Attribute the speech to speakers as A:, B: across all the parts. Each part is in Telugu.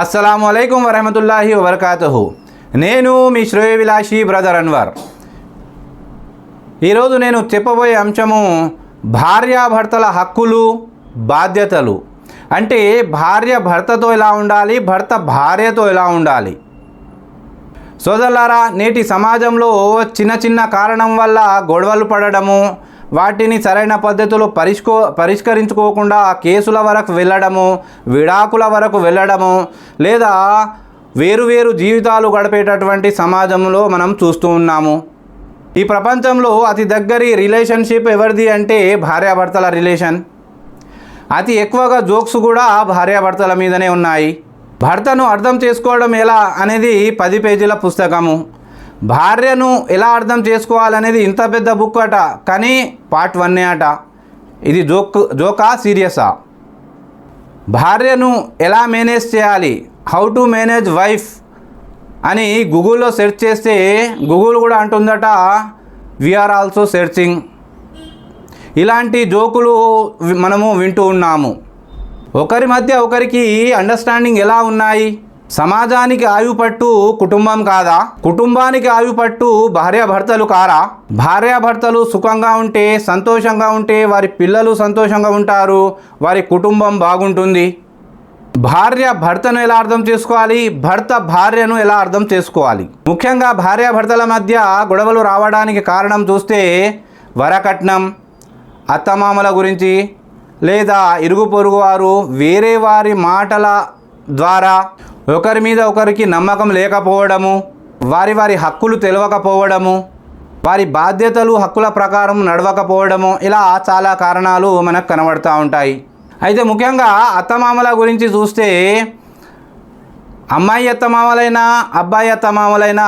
A: అస్సలం అయికం వరహమతుల్లాహి వబర్కాతుహు. నేను మీ శ్రేయ విలాషి బ్రదర్ అన్వర్. ఈరోజు నేను చెప్పబోయే అంశము భార్యాభర్తల హక్కులు బాధ్యతలు. అంటే భార్య భర్తతో ఎలా ఉండాలి భర్త భార్యతో ఎలా ఉండాలి? సోదరులారా నేటి సమాజంలో చిన్న చిన్న కారణం వల్ల గొడవలు పడడము వాటిని సరైన పద్ధతిలో పరిష్కో పరిష్కరించుకోకుండా కేసుల వరకు వెళ్ళడము విడాకుల వరకు వెళ్ళడము లేదా వేరు వేరు జీవితాలు గడిపేటటువంటి సమాజంలో మనం చూస్తూ ఉన్నాము. ఈ ప్రపంచంలో అతి దగ్గరి రిలేషన్షిప్ ఎవరిది అంటే భార్యాభర్తల రిలేషన్. అతి ఎక్కువగా జోక్స్ కూడా భార్యాభర్తల మీదనే ఉన్నాయి. భర్తను అర్థం చేసుకోవడం ఎలా అనేది పది పేజీల పుస్తకము. భార్యను ఎలా అర్థం చేసుకోవాలనేది ఇంత పెద్ద బుక్ అట కానీ పార్ట్ వన్నే అట. ఇది జోక్ జోకా సీరియసా? భార్యను ఎలా మేనేజ్ చేయాలి? How to manage wife? అని గూగుల్లో సెర్చ్ చేస్తే గూగుల్ కూడా అంటుందట వీఆర్ ఆల్సో సెర్చింగ్ ఇలాంటి జోకులు మనము వింటూ ఉన్నాము. ఒకరి మధ్య ఒకరికి అండర్స్టాండింగ్ ఎలా ఉన్నాయి? సమాజానికి ఆయుపట్టు కుటుంబం కాదా? కుటుంబానికి ఆయుపట్టు భార్యాభర్తలు కారా? భార్యాభర్తలు సుఖంగా ఉంటే సంతోషంగా ఉంటే వారి పిల్లలు సంతోషంగా ఉంటారు వారి కుటుంబం బాగుంటుంది. భార్య భర్తను ఎలా అర్థం చేసుకోవాలి? భర్త భార్యను ఎలా అర్థం చేసుకోవాలి? ముఖ్యంగా భార్యాభర్తల మధ్య గొడవలు రావడానికి కారణం చూస్తే వరకట్నం అత్తమామల గురించి లేదా ఇరుగు పొరుగు వారు వేరే వారి మాటల ద్వారా ఒకరి మీద ఒకరికి నమ్మకం లేకపోవడము వారి వారి హక్కులు తెలియకపోవడము వారి బాధ్యతలు హక్కుల ప్రకారం నడవకపోవడము ఇలా చాలా కారణాలు మనకు కనబడుతూ ఉంటాయి. అయితే ముఖ్యంగా అత్తమామల గురించి చూస్తే అమ్మాయి అత్తమామలైనా అబ్బాయి అత్తమామలైనా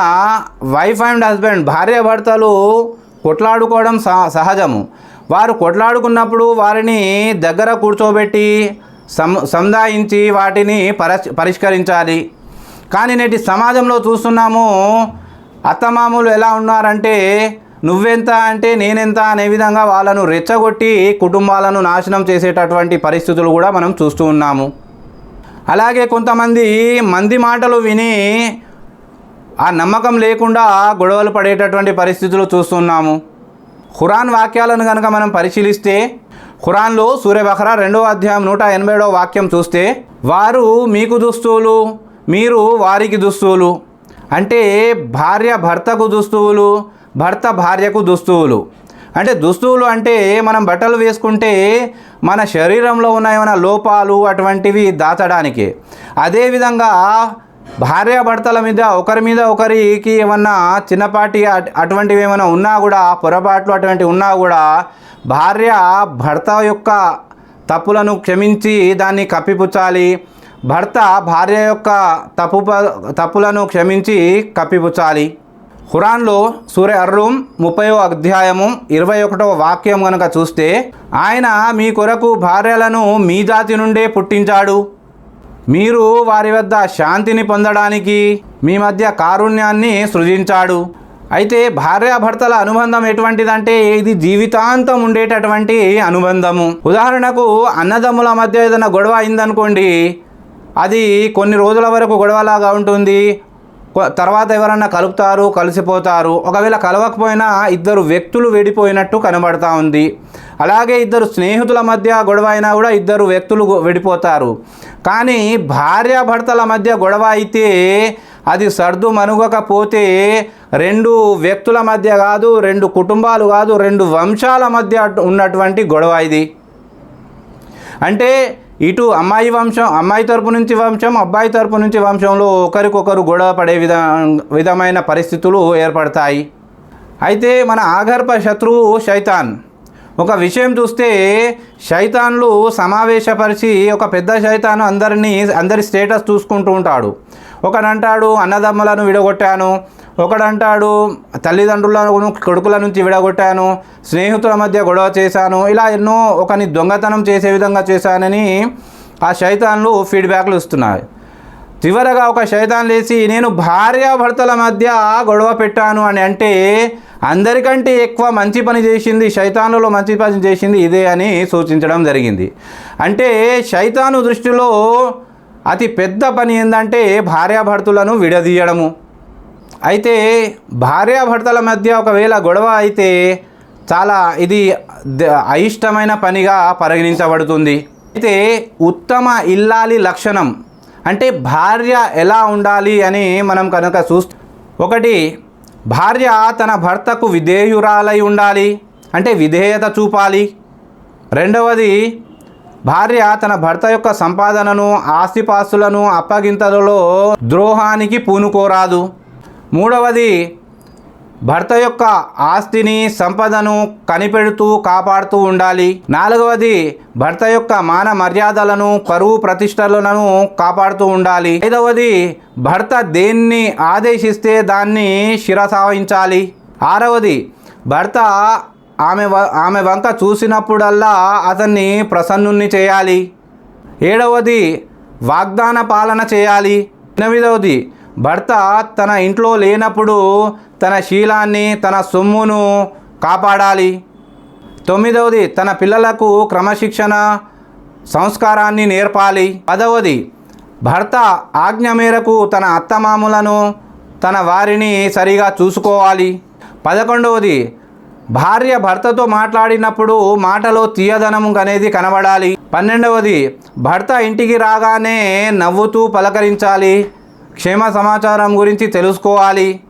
A: వైఫ్ అండ్ హస్బెండ్ భార్య భర్తలు కొట్లాడుకోవడం సహ సహజము. వారు కొట్లాడుకున్నప్పుడు వారిని దగ్గర కూర్చోబెట్టి సం సంధాయించి వాటిని పరస్ పరిష్కరించాలి. కానీ నేటి సమాజంలో చూస్తున్నాము అత్తమామలు ఎలా ఉన్నారంటే నువ్వెంత అంటే నేనెంత అనే విధంగా వాళ్ళను రెచ్చగొట్టి కుటుంబాలను నాశనం చేసేటటువంటి పరిస్థితులు కూడా మనం చూస్తూ ఉన్నాము. అలాగే కొంతమంది మంది మాటలు విని ఆ నమ్మకం లేకుండా గొడవలు పడేటటువంటి పరిస్థితులు చూస్తున్నాము. ఖురాన్ వాక్యాలను కనుక మనం పరిశీలిస్తే ఖురాన్లో సూర్యబహరా రెండవ అధ్యాయం నూట ఎనభైడవ వాక్యం చూస్తే వారు మీకు దుస్తువులు మీరు వారికి దుస్తువులు. అంటే భార్య భర్తకు దుస్తువులు భర్త భార్యకు దుస్తువులు. అంటే దుస్తువులు అంటే మనం బట్టలు వేసుకుంటే మన శరీరంలో ఉన్న ఏమైనా లోపాలు అటువంటివి దాచడానికి. అదేవిధంగా భార్యాభర్తల మీద ఒకరి మీద ఒకరికి ఏమన్నా చిన్నపాటి అట్- అటువంటివి ఏమైనా ఉన్నా కూడా పొరపాట్లు అటువంటివి ఉన్నా కూడా భార్య భర్త యొక్క తప్పులను క్షమించి దాన్ని కప్పిపుచ్చాలి. భర్త భార్య యొక్క తప్పు ప- తప్పులను క్షమించి కప్పిపుచ్చాలి. ఖురాన్లో సూర్య అర్రూమ్ ముప్పయో అధ్యాయము ఇరవై ఒకటవ వాక్యం కనుక చూస్తే ఆయన మీ కొరకు భార్యలను మీ జాతి నుండే పుట్టించాడు. మీరు వారి వద్ద శాంతిని పొందడానికి మీ మధ్య కారుణ్యాన్ని సృజించాడు. అయితే భార్యాభర్తల అనుబంధం ఎటువంటిదంటే ఇది జీవితాంతం ఉండేటటువంటి అనుబంధము. ఉదాహరణకు అన్నదమ్ముల మధ్య ఏదైనా గొడవ అయిందనుకోండి అది కొన్ని రోజుల వరకు గొడవలాగా ఉంటుంది. తర్వాత ఎవరన్నా కలుపుతారు కలిసిపోతారు ఒకవేళ కలవకపోయినా ఇద్దరు వ్యక్తులు విడిపోయినట్టు కనబడతా ఉంది. అలాగే ఇద్దరు స్నేహితుల మధ్య గొడవ అయినా కూడా ఇద్దరు వ్యక్తులు విడిపోతారు. కానీ భార్యాభర్తల మధ్య గొడవ అయితే అది సర్దు మనుగకపోతే రెండు వ్యక్తుల మధ్య కాదు రెండు కుటుంబాలు కాదు రెండు వంశాల మధ్య ఉన్నటువంటి గొడవ ఇది. అంటే ఇటు అమ్మాయి వంశం అమ్మాయి తరపు నుంచి వంశం అబ్బాయి తరపు నుంచి వంశంలో ఒకరికొకరు గొడవ పడే విధ విధమైన పరిస్థితులు ఏర్పడతాయి. అయితే మన ఆగర్భ శత్రువు శైతాన్. ఒక విషయం చూస్తే శైతాన్లు సమావేశపరిచి ఒక పెద్ద శైతాను అందరినీ అందరి స్టేటస్ చూసుకుంటూ ఉంటాడు. ఒకనంటాడు అన్నదమ్ములను విడగొట్టాను ఒకడంటాడు తల్లిదండ్రులను కొడుకుల నుంచి విడగొట్టాను స్నేహితుల మధ్య గొడవ చేశాను ఇలా ఎన్నో ఒకని దొంగతనం చేసే విధంగా చేశానని ఆ శైతాన్లు ఫీడ్బ్యాక్లు ఇస్తున్నాయి. చివరగా ఒక శైతాన్ లేచి నేను భార్యాభర్తల మధ్య గొడవ పెట్టాను అని అంటే అందరికంటే ఎక్కువ మంచి పని చేసింది శైతానులో మంచి పని చేసింది ఇదే అని సూచించడం జరిగింది. అంటే శైతాను దృష్టిలో అతి పెద్ద పని ఏంటంటే భార్యాభర్తలను విడదీయడము. అయితే భార్యాభర్తల మధ్య ఒకవేళ గొడవ అయితే చాలా ఇది ద- అయిష్టమైన పనిగా పరిగణించబడుతుంది. అయితే ఉత్తమ ఇల్లాలి లక్షణం అంటే భార్య ఎలా ఉండాలి అని మనం కనుక చూస్తే ఒకటి భార్య తన భర్తకు విధేయురాలై ఉండాలి అంటే విధేయత చూపాలి. రెండవది భార్య తన భర్త యొక్క సంపాదనను ఆస్తిపాస్తులను అప్పగింతలలో ద్రోహానికి పూనుకోరాదు. మూడవది భర్త యొక్క ఆస్తిని సంపదను కనిపెడుతూ కాపాడుతూ ఉండాలి. నాలుగవది భర్త యొక్క మాన మర్యాదలను పరువు ప్రతిష్టలను కాపాడుతూ ఉండాలి. ఐదవది భర్త దేన్ని ఆదేశిస్తే దాన్ని శిరసావించాలి ఆరవది భర్త ఆమె వ- ఆమె వంక చూసినప్పుడల్లా అతన్ని ప్రసన్నుణ్ణి చేయాలి. ఏడవది వాగ్దాన పాలన చేయాలి. ఎనిమిదవది భర్త తన ఇంట్లో లేనప్పుడు తన శీలాన్ని తన సొమ్మును కాపాడాలి. తొమ్మిదవది తన పిల్లలకు క్రమశిక్షణ సంస్కారాన్ని నేర్పాలి. పదవది భర్త ఆజ్ఞ మేరకు తన అత్తమామలను తన వారిని సరిగా చూసుకోవాలి. పదకొండవది భార్య భర్తతో మాట్లాడినప్పుడు మాటలో తీయదనం అనేది కనబడాలి. పన్నెండవది భర్త ఇంటికి రాగానే నవ్వుతూ పలకరించాలి. క్షేమ సమాచారం గురించి తెలుసుకోవాలి.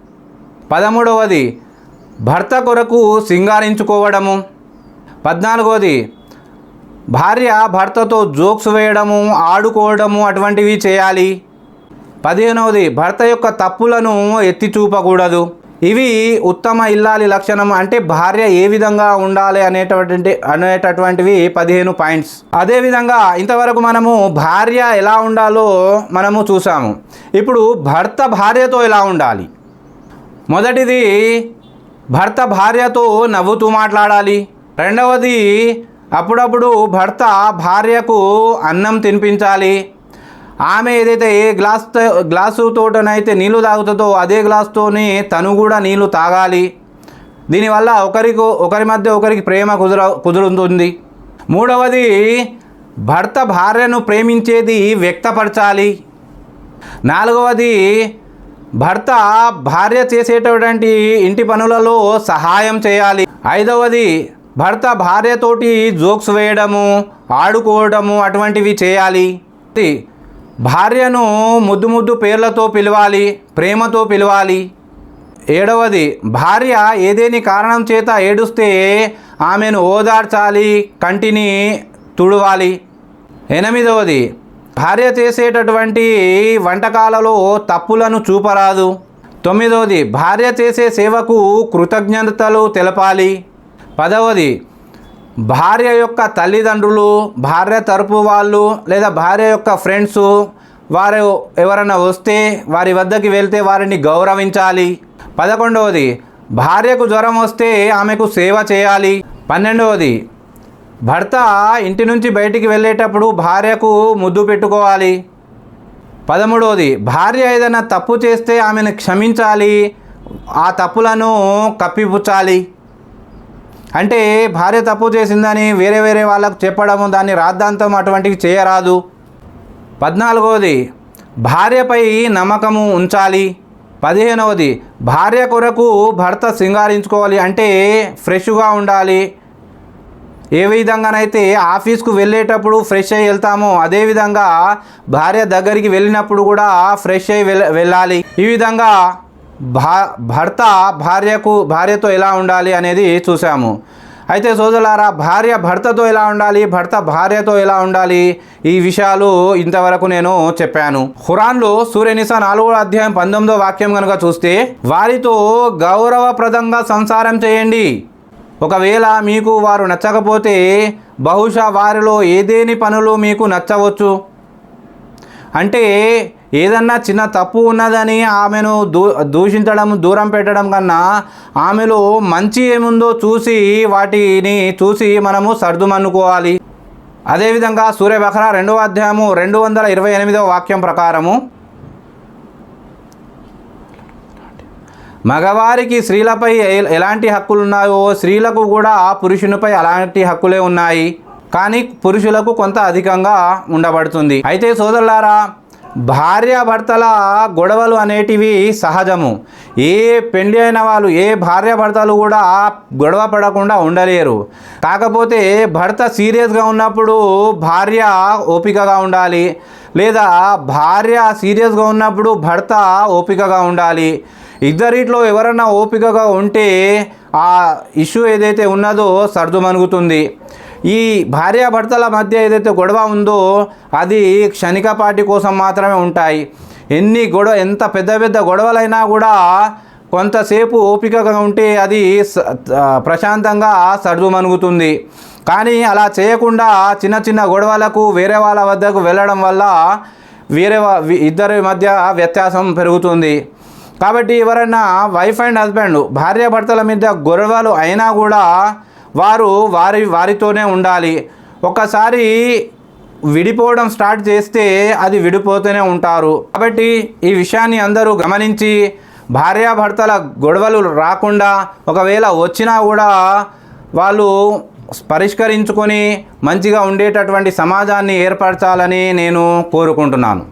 A: పదమూడవది భర్త కొరకు సింగారించుకోవడము. పద్నాలుగవది భార్య భర్తతో జోక్స్ వేయడము ఆడుకోవడము అటువంటివి చేయాలి. పదిహేనవది భర్త యొక్క తప్పులను ఎత్తి చూపకూడదు. ఇవి ఉత్తమ ఇల్లాలి లక్షణం అంటే భార్య ఏ విధంగా ఉండాలి అనేటటువంటి అనేటటువంటివి పదిహేను పాయింట్స్. అదేవిధంగా ఇంతవరకు మనము భార్య ఎలా ఉండాలో మనము చూసాము. ఇప్పుడు భర్త భార్యతో ఎలా ఉండాలి? మొదటిది భర్త భార్యతో నవ్వుతూ మాట్లాడాలి. రెండవది అప్పుడప్పుడు భర్త భార్యకు అన్నం తినిపించాలి. ఆమె ఏదైతే ఏ గ్లాస్ గ్లాసు తోటనైతే నీళ్ళు తాగుతుందో అదే గ్లాస్తోని తను కూడా నీళ్ళు తాగాలి. దీనివల్ల ఒకరికి ఒకరి మధ్య ఒకరికి ప్రేమ కుదుర కుదురుతుంది. మూడవది భర్త భార్యను ప్రేమించేది వ్యక్తపరచాలి. నాలుగవది భర్త భార్య చేసేటటువంటి ఇంటి పనులలో సహాయం చేయాలి. ఐదవది భర్త భార్యతోటి జోక్స్ వేయడము ఆడుకోవడము అటువంటివి చేయాలి. భార్యను ముద్దు ముద్దు పేర్లతో పిలవాలి ప్రేమతో పిలవాలి. ఏడవది భార్య ఏదేని కారణం చేత ఏడుస్తే ఆమెను ఓదార్చాలి కంటిని తుడవాలి. ఎనిమిదవది భార్య చేసేటటువంటి వంటకాలలో తప్పులను చూపరాదు. తొమ్మిదవది భార్య చేసే సేవకు కృతజ్ఞతలు తెలపాలి. పదవది భార్య యొక్క తల్లిదండ్రులు భార్య తరపు వాళ్ళు లేదా భార్య యొక్క ఫ్రెండ్స్ వారు ఎవరైనా వస్తే వారి వద్దకి వెళ్తే వారిని గౌరవించాలి. పదకొండవది భార్యకు జ్వరం వస్తే ఆమెకు సేవ చేయాలి. పన్నెండవది భర్త ఇంటి నుంచి బయటికి వెళ్ళేటప్పుడు భార్యకు ముద్దు పెట్టుకోవాలి. పదమూడవది భార్య ఏదైనా తప్పు చేస్తే ఆమెను క్షమించాలి. ఆ తప్పులను కప్పిపుచ్చాలి. అంటే భార్య తప్పు చేసిందని వేరే వేరే వాళ్ళకు చెప్పడము దాన్ని రాద్ధాంతం అటువంటివి చేయరాదు. పద్నాలుగవది భార్యపై నమ్మకము ఉంచాలి. పదిహేనవది భార్య కొరకు భర్త సింగారించుకోవాలి అంటే ఫ్రెష్గా ఉండాలి. ఏ విధంగానైతే ఆఫీస్కు వెళ్ళేటప్పుడు ఫ్రెష్ అయ్యి వెళ్తామో అదేవిధంగా భార్య దగ్గరికి వెళ్ళినప్పుడు కూడా ఫ్రెష్ అయ్యి వెళ్ళ వెళ్ళాలి. ఈ విధంగా భా భర్త భార్యకు భార్యతో ఎలా ఉండాలి అనేది చూసాము. అయితే సోదరులారా భార్య భర్తతో ఎలా ఉండాలి భర్త భార్యతో ఎలా ఉండాలి? ఈ విషయాలు ఇంతవరకు నేను చెప్పాను. ఖురాన్లో సూర్యనిసా నాలుగో అధ్యాయం పంతొమ్మిదో వాక్యం కనుక చూస్తే వారితో గౌరవప్రదంగా సంసారం చేయండి. ఒకవేళ మీకు వారు నచ్చకపోతే బహుశా వారిలో ఏదేని పనులు మీకు నచ్చవచ్చు? అంటే ఏదన్నా చిన్న తప్పు ఉన్నదని ఆమెను దూ దూషించడం దూరం పెట్టడం కన్నా ఆమెలో మంచి ఏముందో చూసి వాటిని చూసి మనము సర్దుమన్నుకోవాలి అదేవిధంగా సూర్యబఖర రెండవ అధ్యాయము రెండు వందల ఇరవై ఎనిమిదవ వాక్యం ప్రకారము. మగవారికి స్త్రీలపై ఎలాంటి హక్కులు ఉన్నాయో స్త్రీలకు కూడా పురుషునిపై అలాంటి హక్కులే ఉన్నాయి. కానీ పురుషులకు కొంత అధికంగా ఉండబడుతుంది. అయితే సోదరులారా భార్యాభర్తల గొడవలు అనేటివి సహజము. ఏ పెళ్ళి అయిన వాళ్ళు ఏ భార్యాభర్తలు కూడా గొడవ పడకుండా ఉండలేరు. కాకపోతే భర్త సీరియస్గా ఉన్నప్పుడు భార్య ఓపికగా ఉండాలి. లేదా భార్య సీరియస్గా ఉన్నప్పుడు భర్త ఓపికగా ఉండాలి. ఇద్దరిట్లో ఎవరన్నా ఓపికగా ఉంటే ఆ ఇష్యూ ఏదైతే ఉన్నదో సర్దుమణుగుతుంది. ఈ భార్యాభర్తల మధ్య ఏదైతే గొడవ ఉందో అది క్షణికపాటి కోసం మాత్రమే ఉంటాయి. ఎన్ని గొడవ ఎంత పెద్ద పెద్ద గొడవలైనా కూడా కొంతసేపు ఓపికగా ఉంటే అది స- ప్రశాంతంగా సర్దుమనుగుతుంది కానీ అలా చేయకుండా చిన్న చిన్న గొడవలకు వేరే వాళ్ళ వద్దకు వెళ్ళడం వల్ల వేరే ఇద్దరి మధ్య వ్యత్యాసం పెరుగుతుంది. కాబట్టి ఎవరైనా వైఫ్ అండ్ హస్బెండ్ భార్యాభర్తల మీద గొడవలు అయినా కూడా వారు వారి వారితోనే ఉండాలి. ఒకసారి విడిపోవడం స్టార్ట్ చేస్తే అది విడిపోతూనే ఉంటారు. కాబట్టి ఈ విషయాన్ని అందరూ గమనించి భార్యాభర్తల గొడవలు రాకుండా ఒకవేళ వచ్చినా కూడా వాళ్ళు పరిష్కరించుకొని మంచిగా ఉండేటటువంటి సమాజాన్ని ఏర్పరచాలని నేను కోరుకుంటున్నాను.